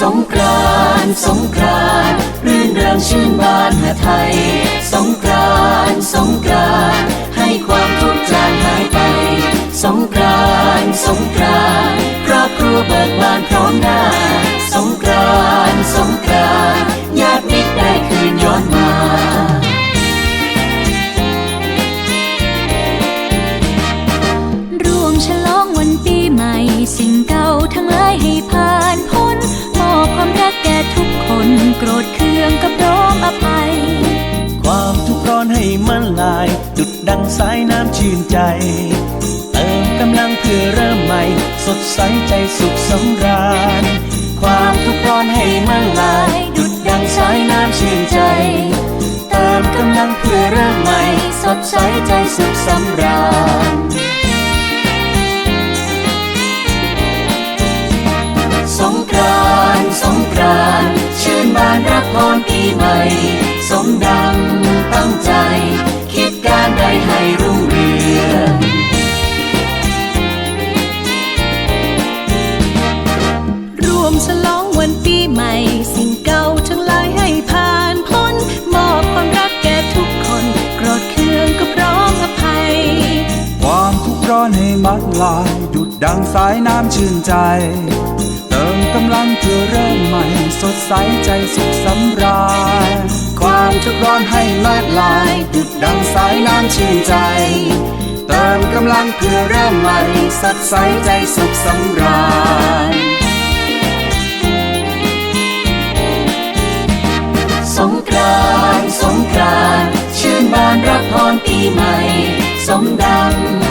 สงกรานสงกรานรื่นเริงชื่นบานหาไทย สายน้ำชื่นใจ เติมกำลังเพื่อเริ่มใหม่ สดใสใจสุขสำราญ ความทุกข์ร้อนให้มันลาย ดุดดังสายน้ำชื่นใจ เติมกำลังเพื่อเริ่มใหม่ สดใสใจสุขสำราญสงกรานสงกรานชื่นบานรับพรปีใหม่ สมดังตั้ง วมฉลองวันปีใหม่ สิ่งเก่าทั้งหลายให้ผ่านพ้น มอบความรักแก่ทุกคน โกรธเคืองก็พร้อมอภัย ความทุกข์ร้อนให้มัดลาย ดุดดังสายน้ำชื่นใจ เติมกำลังเพื่อเริ่มใหม่ สดใสใจสุขสำราญ ความทุกข์ร้อนให้มัดลาย ดุดดังสายน้ำชื่นใจเติมกำลังเพื่อเริ่มใหม่สดใสใจสุขสำราญ สงกรานสงกรานชื่นบานรับพรปีใหม่ สมดัง